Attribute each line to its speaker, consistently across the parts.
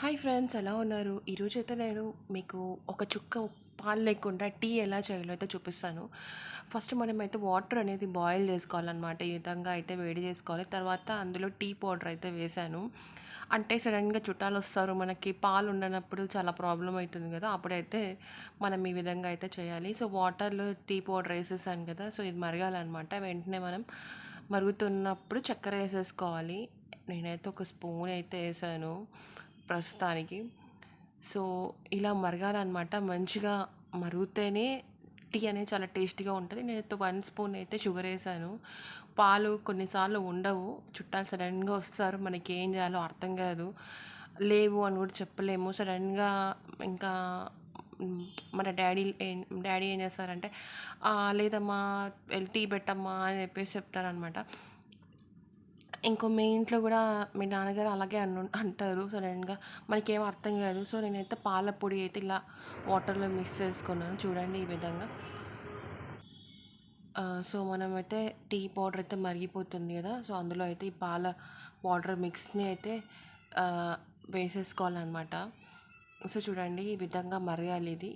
Speaker 1: Hi friends ఎలా ఉన్నారు? ఈరోజు అయితే నేను మీకు ఒక చుక్క పాలు లేకుండా టీ ఎలా చేయాలో అయితే చూపిస్తాను. ఫస్ట్ మనమైతే వాటర్ అనేది బాయిల్ చేసుకోవాలన్నమాట. ఈ విధంగా అయితే వేడి చేసుకోవాలి. తర్వాత అందులో టీ పౌడర్ అయితే వేశాను. అంటే సడన్గా చుట్టాలు వస్తారు మనకి పాలు ఉండనప్పుడు చాలా ప్రాబ్లం అవుతుంది కదా అప్పుడైతే మనం ఈ విధంగా అయితే చేయాలి. సో వాటర్లో టీ పౌడర్ వేసేసాను కదా సో ఇది మరగాలన్నమాట. వెంటనే మనం మరుగుతున్నప్పుడు చక్కెర వేసేసుకోవాలి. నేనైతే ఒక స్పూన్ అయితే వేసాను. ప్రస్తుతానికి. సో ఇలా మరగాలన్నమాట. మంచిగా మరుగుతేనే టీ అనేది చాలా టేస్టీగా ఉంటుంది. నేనైతే వన్ స్పూన్ అయితే షుగర్ వేసాను. పాలు కొన్నిసార్లు ఉండవు. చుట్టాలు సడన్గా వస్తారు. మనకి ఏం చేయాలో అర్థం కాదు. లేవు అని కూడా చెప్పలేము. సడన్గా ఇంకా మన డాడీ ఏం- డాడీ ఏం చేస్తారంటే లేదమ్మా టీ పెట్టమ్మా అని చెప్పేసి చెప్తారనమాట ఇంకో మీ ఇంట్లో కూడా మీ నాన్నగారు అలాగే అను అంటారు. సడన్గా మనకేం అర్థం కాదు. సో నేనైతే పాల పొడి అయితే ఇలా వాటర్లో మిక్స్ చేసుకున్నాను. చూడండి ఈ విధంగా. సో మనమైతే టీ పౌడర్ అయితే మరిగిపోతుంది కదా. సో అందులో అయితే ఈ పాల వాటర్ మిక్స్ని అయితే వేసేసుకోవాలన్నమాట. సో చూడండి ఈ విధంగా మరగాలి ఇది.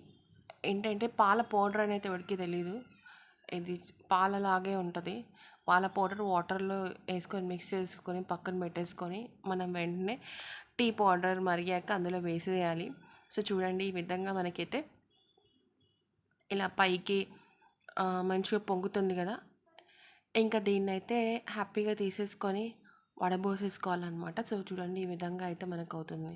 Speaker 1: ఏంటంటే పాల పౌడర్ అనేది ఎవరికి తెలియదు ఇది పాలలాగే ఉంటుంది. పాల పౌడర్ వాటర్లో వేసుకొని మిక్స్ చేసుకొని పక్కన పెట్టేసుకొని మనం వెంటనే టీ పౌడర్ మరిగాక అందులో వేసేయాలి. సో చూడండి ఈ విధంగా మనకైతే ఇలా పైకి మంచిగా పొంగుతుంది కదా. ఇంకా దీన్ని అయితే హ్యాపీగా తీసేసుకొని వడబోసేసుకోవాలన్నమాట. సో చూడండి ఈ విధంగా అయితే మనకు అవుతుంది